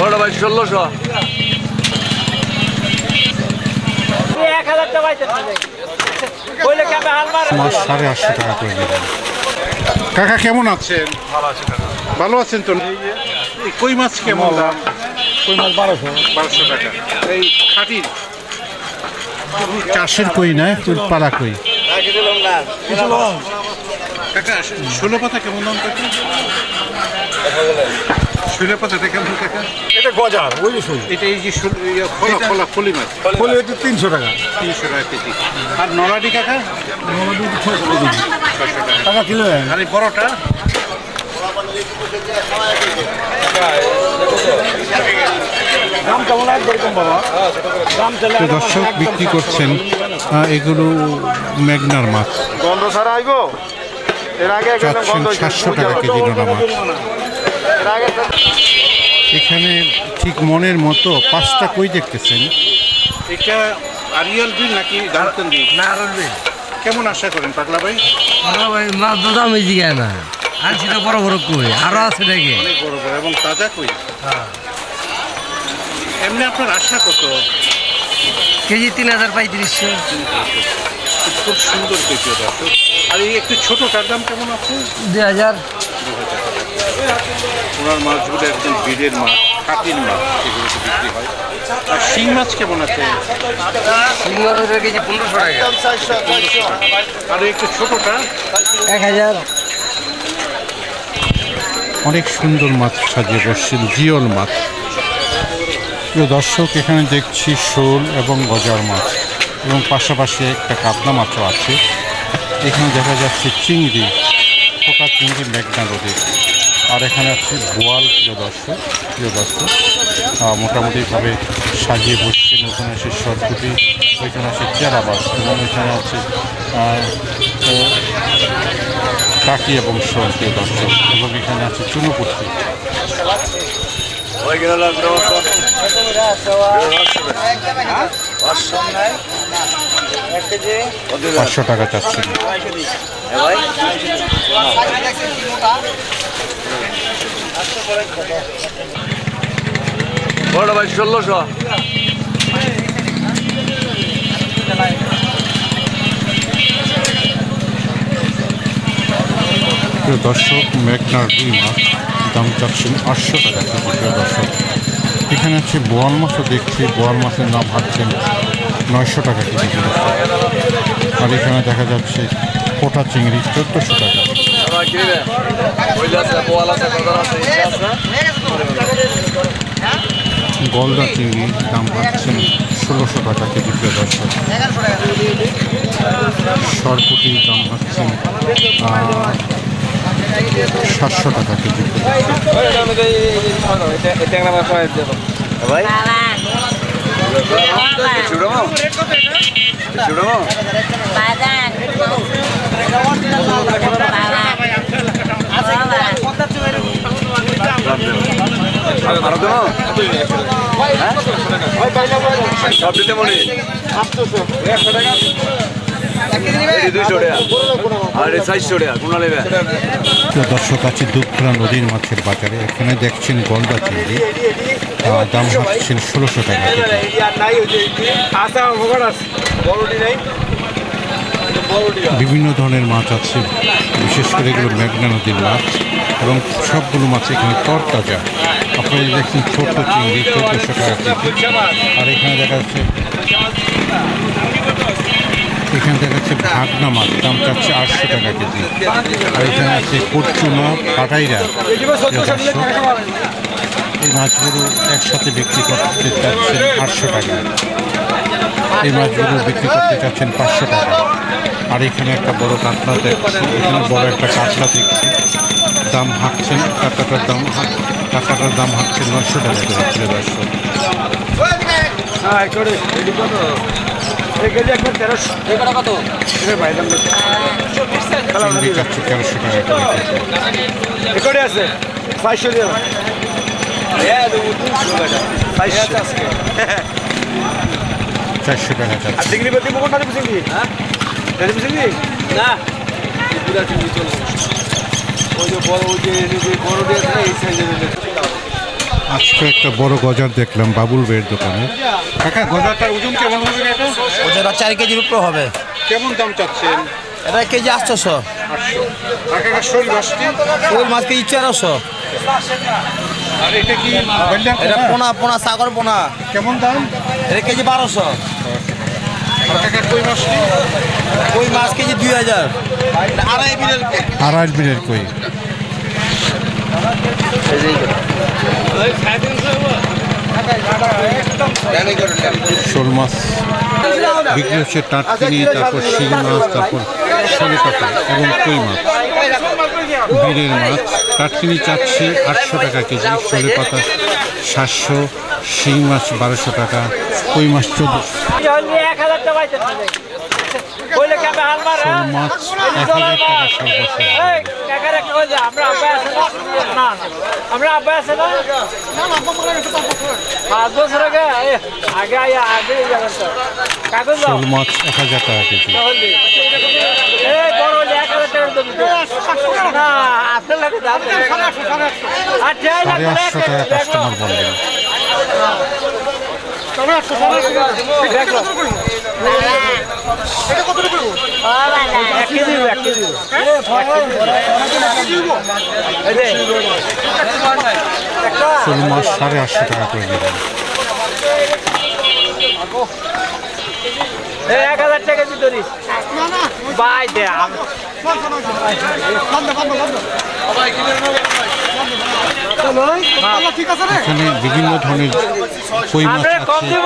বড় ভাই ষোলোশো। মাছ সাড়ে আটশো টাকা করে দেবেন কাকা কেমন আছেন? ভালো আছেন তো? কই মাছ কেমন দাম? কই মাছ বারোশো। বারোশো টাকা। এই খাটির চাষের কই না পাড়া কই? কাকা ষোলো পাতা কেমন দাম কাকা? ষোলো পাতাটা কেমন কাকা? এটা গজার ওই শুন এটা এই যে ইয়ে, খোলা খোলা ফলি মাছ। বলে এটা তিনশো টাকা। তিনশো টাকা কেজি। আর নলাডি কাকা? ছশো টাকা টাকা কিলো আর এই বড়টা দাম কেমন একবার কম বাবা? দাম দর্শক বিক্রি করছেন এগুলো মেঘনার মাছ। গন্ধ ছাড়া আইব? চাচ্ছেন সাতশো টাকা কেজি নোনা মাছ এখানে ঠিক মনের মতো পাঁচটা কই দেখতেছেন? এটা আরিয়াল বিল নাকি বিল না কেমন আশা করেন পাগলা ভাই? ভাই মাছ তো দাম হয়েছে কেন আর সেটা বড় বড় কই? আরও আছে নাকি? অনেক বড় বড় এবং তাজা কই? এমনি আপনার আশা কত? কেজি তিন হাজার পঁয়ত্রিশশো। খুব সুন্দর প্রিয় দর্শক আর এই একটু ছোটটার দাম কেমন আছে? দুই হাজার ওনার মাছগুলো একদম বিলের মাছ খাটির মাছ এগুলো তো বিক্রি হয়। আর শিং মাছ কেমন আছে? কেজি পনেরোশো টাকা। আর একটু ছোটটা? এক হাজার অনেক সুন্দর মাছ সাজিয়ে বসছেন জিওল মাছ। প্রিয় দর্শক এখানে দেখছি শোল এবং গজার মাছ। এবং পাশাপাশি একটা কাতলা মাছও আছে। এখানে দেখা যাচ্ছে চিংড়ি পোকা চিংড়ি মেঘনা নদী আর এখানে আছে বোয়াল প্রিয় দর্শক প্রিয় দর্শক। মোটামুটিভাবে সাজিয়ে বসছেন ওখানে আছে সরপুটি ওইখানে আছে চেরাবাস এবং এখানে আছে কাকি এবং শোল প্রিয় দর্শক। এবং এখানে আছে চুনুপুটি পাঁচশো টাকা চাচ্ছেন বড় ভাই ষোলোশো। দর্শক মেঘনার রুই মাছ দাম চাচ্ছেন আটশো টাকা দর্শক। এখানে আছে বোয়াল মাছও দেখছি বোয়াল মাছের নাম ভাবছেন নয়শো টাকা কেজি আর এখানে দেখা যাচ্ছে কোটা চিংড়ি চোদ্দোশো টাকা। গলদা চিংড়ি দাম পাচ্ছেন ষোলোশো টাকা কেজি প্রিয় দর্শক সরপুটির দাম পাচ্ছেন সাতশো টাকা কেজি প্রিয় দর্শক। বাজার সব দিতে মনে দুইশো টাকা আর চারশো টাকা কোনা নেবে প্রিয় দর্শক, আছে দুধখোলা নদীর মাছের বাজারে। এখানে দেখছেন গলদা চিংড়ি। দাম হচ্ছেন ষোলোশো টাকা বিভিন্ন ধরনের মাছ আছে, বিশেষ করে এগুলো মেঘনা নদীর মাছ এবং সবগুলো মাছ এখানে তরতাজা। আপনারা দেখছেন ছোট চিংড়ি, চোদ্দোশো টাকা আর এখানে দেখা যাচ্ছে এখানে দেখা যাচ্ছে ভাগনা মাছ, দাম চাচ্ছে আটশো টাকা কেজি। আর এখানে আছে কচুনা পাটাইরা। এই মাছগুলো একসাথে বিক্রি করতে চাচ্ছেন আটশো টাকা। এই মাছগুলো বিক্রি করতে চাচ্ছেন পাঁচশো টাকা। আর এখানে একটা বড় কাতলা দেখছি, এখানে বড় একটা কাতলা দেখছি। দাম হাঁকছেন কাতলাটার দাম কাতলাটার দাম হাঁকছে নশো টাকা করে দর্শক। চিংড়ি চাচ্ছে তেরোশো টাকা করে আছে? পাঁচশো দিয়ে চারশো টাকা চিংড়ি বেশি মুকুট মারি চিংড়ি হ্যাঁ? চিংড়ি না ওই যে বড় ওই যে বড় দিয়ে এই সাইজের আজকে একটা বড় গজার দেখলাম বাবুল বের দোকানে। কাকা গজারটার ওজন কেমন হবে কাকা? ওটা চার কেজির উপর হবে। কেমন দাম চাচ্ছেন? এটা কেজি আটশোশো। আটশো। আর কাকা শোল মাছটি? ওই মাছ কেজি তেরোশো আর এটা কি বললেন এটা পোনা পোনা সাগর পোনা। কেমন দাম? এটা কেজি বারোশো। কই মাছ কেজি দুই হাজার। আড়াই বিলের আড়াই বিলের কই? শোল মাছ বিক্রি হচ্ছে টাটকিনি তারপর শিং মাছ, তারপর শোলে কাটা এবং কই মাছ। বিলের মাছ টাটকিনি চাচ্ছে আটশো টাকা কেজি শোলে পাতা সাতশো, শিং মাছ বারোশো টাকা, কই মাছ চোদ্দশো। মাছ এক হাজার টাকা দাও। শোল মাছ এক হাজার টাকা কেজি। সাড়ে আটশো টাকা কাস্টমার বলবেন দেখো। এক কেজি দিব, এক কেজি দিব। এই যে। শোল মাছ সাড়ে আটশো টাকা করে দেবেন এক হাজার টাকা দিতে দিস বাই দে এখানে বিভিন্ন ধরনের কই মাছ আছে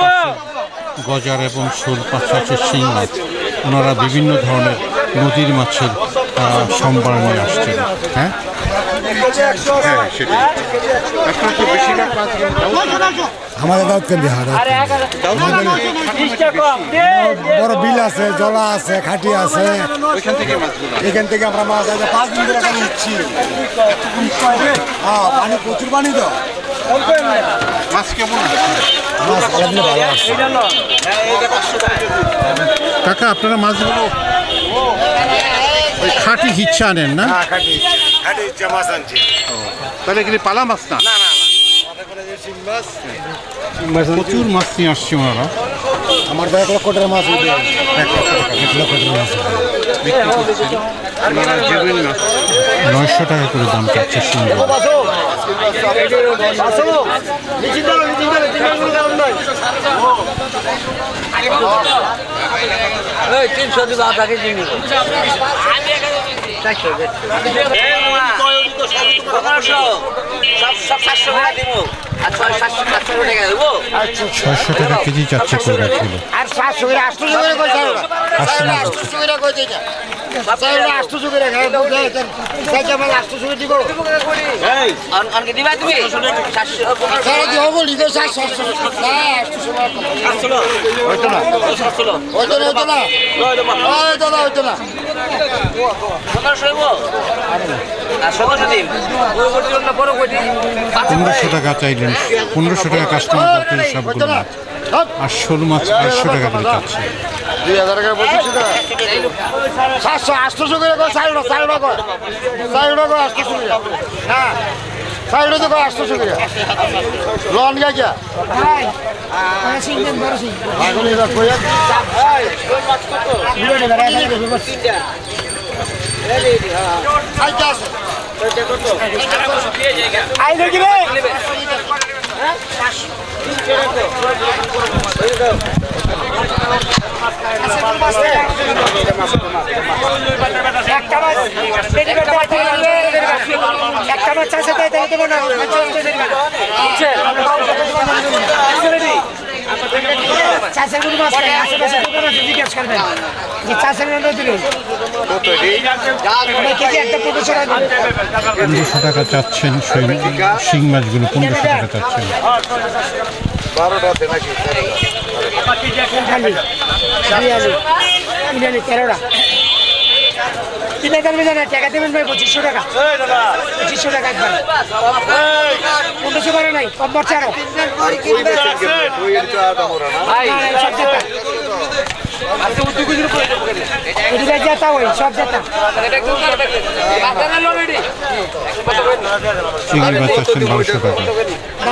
গজার এবং শোল মাছ আছে শিং মাছ। ওনারা বিভিন্ন ধরনের নদীর মাছের সম্ভার নিয়ে আসছেন হ্যাঁ? বড় বিল আছে জলা আছে খাটি আছে এখান থেকে আমরা মাছ আছে পাঁচ দিন ধরে নিচ্ছি হ্যাঁ পানি প্রচুর পানি তো মাছ কেমন আছে কাকা, আপনারা মাছগুলো খাঁটি হিচ্ছা নেন না? খাঁটি খাটি মাছ আনছি তাহলে এখানে পালা মাছ না? প্রচুর মাছ নিয়ে আসছে ওনারা। আমার তো এক লক্ষ টাকা মাছ এক লক্ষ টাকা এক লক্ষ টাকা মাছ। নয়শো টাকা করে দাম চাচ্ছে সুন্দর তিনশো দিব আপনাকে চিনি ছয়শো টাকা কেজি চাচ্ছে কিলো আর সাতশো করে আটশো করে আটশো করে কই দিই আটশো করে খাই মাছ আটশো করে দিব। সারা দিব বলি তো সাতশো আটশো আটশো হয়তো না। হয়তো না হয়তো না। হয়তো না। পনেরোশো টাকা চাইলেন পনেরোশো টাকা কাস্টমার বলতেন সবগুলো মাছ আর ষোলো মাছ আটশো টাকা করে চাচ্ছে দুই হাজার টাকা বলছি সাতশো আটশোশো করে চারোটা চারোটা কয় চারোটা কয় আটশোশো করে। হ্যাঁ। চারোটা তো আসতেছো করে লন গা কিয়া এখন এবার কইয়া আইটা আছে? একটা মাছ চাষে তাই তাই দেবো না। চাষের কোনো মাছ নেই আশেপাশে দোকান আছে জিজ্ঞেস করবেন। যে চাষের নাম দিলে কেজি একটা প্রফেসর পনেরোশো টাকা চাচ্ছেন শিং মাছগুলো পনেরোশো টাকা চাচ্ছেন। বিরিয়ানি বিরিয়ানি তেরোটা না টাকা দেবেন ভাই পঁচিশশো টাকা। পঁচিশশো টাকা একবার। পনেরোশো করে নাই কম পড়ছে আরও। চিংড়ি মাছ চাচ্ছেন বারোশো টাকা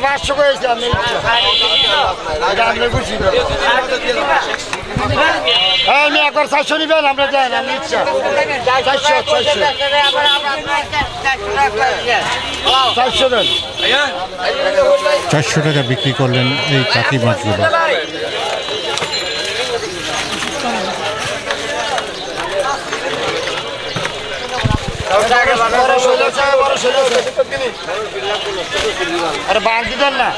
পাঁচশো করে এসে আপনি খুশি হ্যাঁ আমি একবার চারশো নিবেন আমরা দেন আপনি ইচ্ছা চারশো চারশো চারশো দেন চারশো টাকা বিক্রি করলেন এই কাকি মাছগুলো বড় ষোলো চাই বড় ষোলো আরে বাঙ্কি দেন না।